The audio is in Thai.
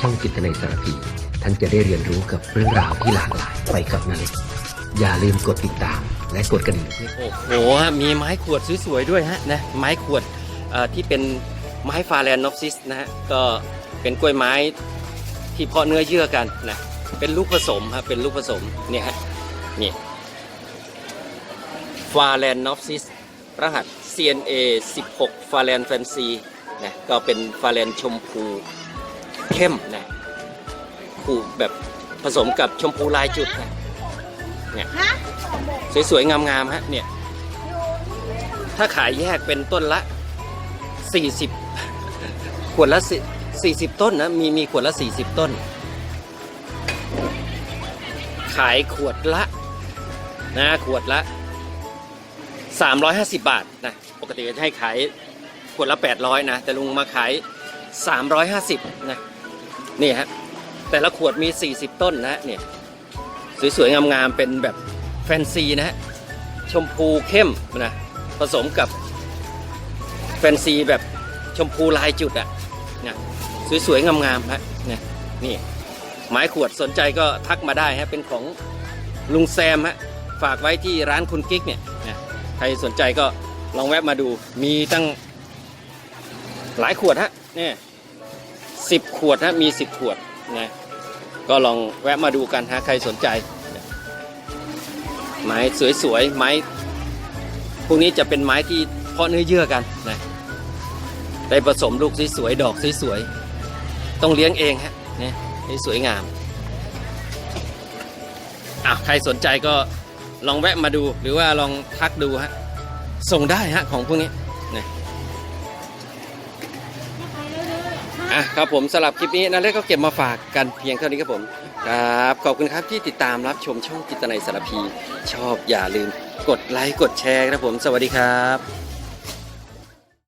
ช่องจิตนาสารพีท่านจะได้เรียนรู้กับเรื่องราวที่หลากหลายไปกับนาเล็กอย่าลืมกดติดตาม และกดกระดิ่งโอ้โหมีไม้ขวดสวยๆด้วยฮะนะไม้ขวดที่เป็นไม้ฟาแลนนอฟซิสนะฮะก็เป็นกล้วยไม้ที่เพาะเนื้อเยื่อกันนะเป็นลูกผสมฮะเป็นลูกผสมเนี่ยฮะนี่ฟาแลนนอฟซิสรหัส CNA 16 ฟาแลนแฟนซีนะก็เป็นฟาแลนชมพูเข้มนะผูแบบผสมกับชมพูลายจุดนะเนี่ยสวยๆ งามๆฮะเนี่ยถ้าขายแยกเป็นต้นละ 40 ขวดละสิ40 ต้นนะมีมีขวดละ 40 ต้น ขายขวดละนะขวดละ 350 บาทนะปกติจะให้ขายขวดละ 800 นะ แต่ลุงมาขาย 350 นะนี่ฮะแต่ละขวดมี 40 ต้นนะเนี่ยสวยๆ งามๆ เป็นแบบแฟนซีนะฮะชมพูเข้มนะผสมกับแฟนซีแบบชมพูลายจุดอะนะสวยๆ งามๆฮะนี่นี่ไม้ขวดสนใจก็ทักมาได้ฮะเป็นของลุงแซมฮะฝากไว้ที่ร้านคุณกิ๊กเนี่ย ใครสนใจก็ลองแวะมาดูมีตั้งหลายขวดฮะเนี่ยสิบขวดฮะมีสิบขวดนะก็ลองแวะมาดูกันฮะใครสนใจ ไม้สวยๆไม้พวกนี้จะเป็นไม้ที่เพาะเนื้อเยื่อกันนะได้ผสมลูกสวยๆดอกสวยๆต้องเลี้ยงเองฮะเนี่ยให้สวยงามอะใครสนใจก็ ลองแวะมาดูหรือว่าลองทักดูฮะส่งได้ฮะของพวกนี้นะอะครับผมสำหรับคลิปนี้นั่นเล็กก็เก็บมาฝากกันเพียงเท่านี้ครับผมครับขอบคุณครับที่ติดตามรับชมช่องจิตนายสารพี ชอบอย่าลืม กดไลค์กดแชร์ครับผม สวัสดีครับ